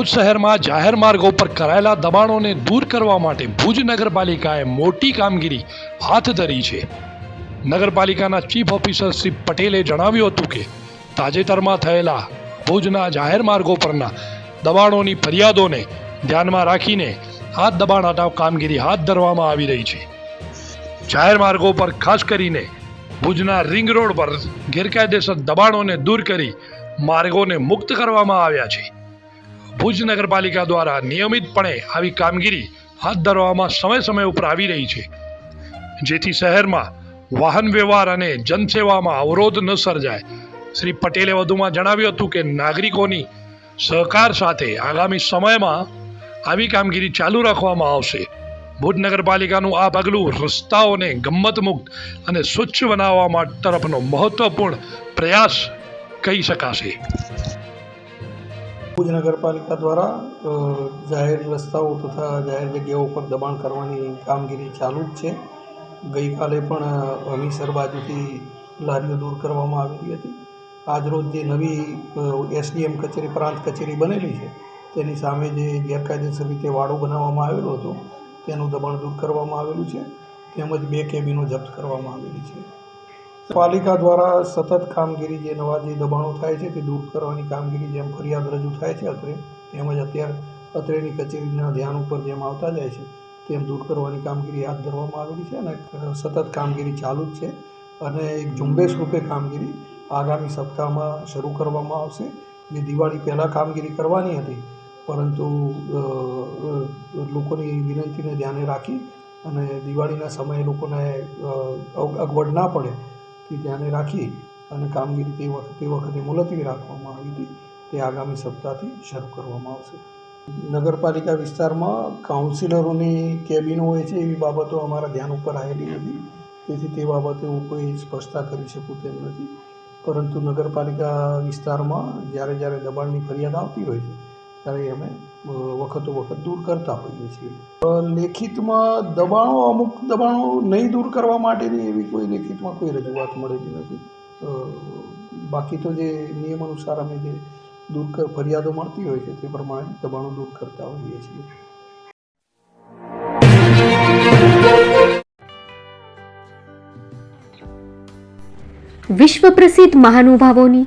ભુજ શહેરમાં જાહેર માર્ગો પર કરાયેલા દબાણોને દૂર કરવા માટે ભુજ નગરપાલિકાએ મોટી કામગીરી હાથ ધરી છે. નગરપાલિકાના ચીફ ઓફિસર શ્રી પટેલે જણાવ્યું હતું કે, તાજેતરમાં થયેલા ભુજના જાહેર માર્ગો પરના દબાણોની ફરિયાદોને ધ્યાનમાં રાખીને હાથ દબાણ હટાવ કામગીરી હાથ ધરવામાં આવી રહી છે. જાહેર માર્ગો પર ખાસ કરીને ભુજના રિંગ રોડ પર ગેરકાયદેસર દબાણોને દૂર કરી માર્ગોને મુક્ત કરવામાં આવ્યા છે. ભુજ નગરપાલિકા દ્વારા નિયમિતપણે આવી કામગીરી હાથ ધરવામાં સમય સમય ઉપર આવી રહી છે. જેથી શહેરમાં વાહન વ્યવહાર અને જનસેવામાં અવરોધ ન સર્જાય. શ્રી પટેલે વધુમાં જણાવ્યું હતું કે નાગરિકોની સહકાર સાથે આગામી સમયમાં આવી કામગીરી ચાલુ રાખવામાં આવશે. ભુજ નગરપાલિકાનું આ પગલું રસ્તાઓને ગમ્મતમુક્ત અને સ્વચ્છ બનાવવા તરફનો મહત્વપૂર્ણ પ્રયાસ કહી શકાશે. ભુજ નગરપાલિકા દ્વારા જાહેર રસ્તાઓ તથા જાહેર જગ્યાઓ પર દબાણ કરવાની કામગીરી ચાલુ જ છે. ગઈકાલે પણ હમીસર બાજુથી લારીઓ દૂર કરવામાં આવેલી હતી. આજરોજ જે નવી એસડીએમ કચેરી, પ્રાંત કચેરી બનેલી છે, તેની સામે જે ગેરકાયદેસર રીતે વાડો બનાવવામાં આવેલો હતો, તેનું દબાણ દૂર કરવામાં આવેલું છે. તેમજ બે કેબિનો જપ્ત કરવામાં આવેલી છે. પાલિકા દ્વારા સતત કામગીરી જે નવા જે દબાણો થાય છે તે દૂર કરવાની કામગીરી જેમ ફરિયાદ રજૂ થાય છે અત્રે, તેમજ અત્યારે અત્રેની કચેરીના ધ્યાન ઉપર જેમ આવતા જાય છે, તેમ દૂર કરવાની કામગીરી હાથ ધરવામાં આવેલી છે અને સતત કામગીરી ચાલુ જ છે અને એક ઝુંબેશ રૂપે કામગીરી આગામી સપ્તાહમાં શરૂ કરવામાં આવશે. જે દિવાળી પહેલાં કામગીરી કરવાની હતી, પરંતુ લોકોની વિનંતીને ધ્યાને રાખી અને દિવાળીના સમયે લોકોને અગ- અગવડ ના પડે ધ્યાને રાખી અને કામગીરી તે વખતે તે વખતે મુલતવી રાખવામાં આવી હતી. તે આગામી સપ્તાહથી શરૂ કરવામાં આવશે. નગરપાલિકા વિસ્તારમાં કાઉન્સિલરોની કેબિનો હોય છે એવી બાબતો અમારા ધ્યાન ઉપર આવેલી નથી. તેથી તે બાબતે હું કોઈ સ્પષ્ટતા કરી શકું તેમ નથી. પરંતુ નગરપાલિકા વિસ્તારમાં જ્યારે જ્યારે દબાણની ફરિયાદ આવતી હોય છે ત્યારે અમે વખતો વખત દૂર કરતા હોઈએ છીએ. લેખિતમાં દબાણો અમુક દબાણો નહીં દૂર કરવા માટેની એવી કોઈ લેખિતમાં કોઈ રજૂઆત મળેલી નથી. બાકી તો જે નિયમ અનુસાર અમે જે દૂર કર ફરિયાદો મળતી હોય છે તે પ્રમાણે દબાણો દૂર કરતા હોઈએ છીએ. વિશ્વ પ્રસિદ્ધ મહાનુભાવોની